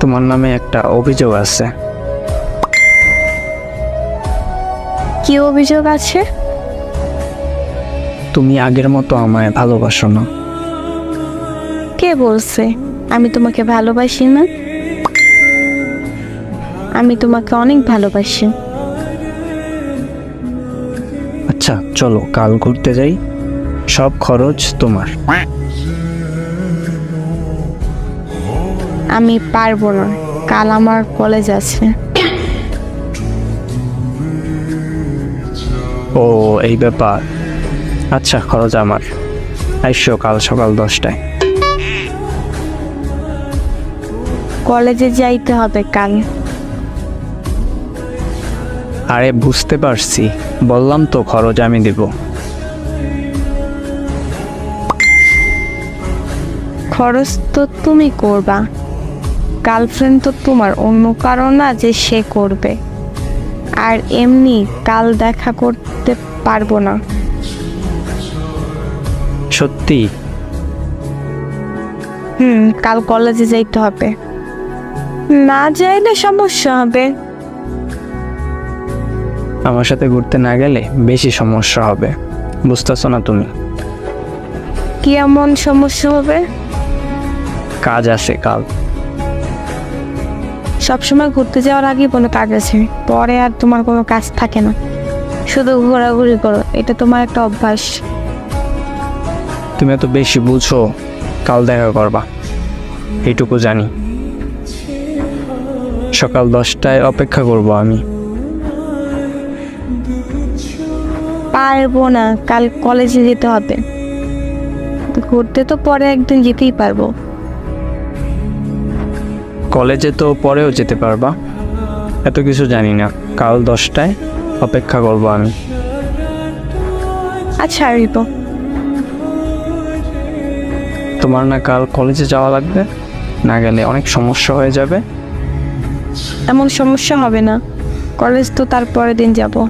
তোমার নামে একটা অভিযোগ আছে। কি অভিযোগ আছে? তুমি আগের মতো আমায় ভালোবাসো না। কে বলছে? আমি তোমাকে ভালোবাসি না। আমি তোমাকে অনেক ভালোবাসি। আচ্ছা চলো কাল ঘুরতে যাই। সব খরচ তোমার। আমি পারব না। কাল আমার কলেজ আছে। ও এই ব্যাপার। আচ্ছা খরচ আমার। আইসো কাল সকাল দশটায়। কলেজে যাইতে হবে কাল। আরে বুঝতে পারছি। বললাম তো খরচ আমি দেব। খরচ তো তুমি করবা। গার্লফ্রেন্ড তো তোমার অন্য কারণ না যে সে করবে। আর এমনি কাল দেখা করতে পারব না। সত্যি? হুম কাল কলেজে যাইতে হবে। না যাইলে সমস্যা হবে। আমার সাথে ঘুরতে না গেলে বেশি সমস্যা হবে। বুঝতেছো না তুমি? কি এমন সমস্যা হবে? কাজ আছে কাল। সবসময় ঘুরতে যাওয়ার আগে কোনো কাজ আছে। পরে আর তোমার কোনো কাজ থাকে না। শুধু ঘোরাঘুরি করো এটা তোমার একটা অভ্যাস। তুমি এত বেশি বুঝো কাল দেখা করবা। এইটুকু জানি। সকাল দশটায় অপেক্ষা করব আমি। পারব না কাল কলেজে যেতে হবে। ঘুরতে তো পরে একদিন যেতেই পারব। কলেজে তো পরেও যেতে পারবা। এত কিছু জানি না। কাল দশটায় অপেক্ষা করব আমি। আচ্ছা তোমার না কাল কলেজে যাওয়া লাগবে? না গেলে অনেক সমস্যা হয়ে যাবে। এমন সমস্যা হবে না। কলেজ তো তারপরের দিন যাব।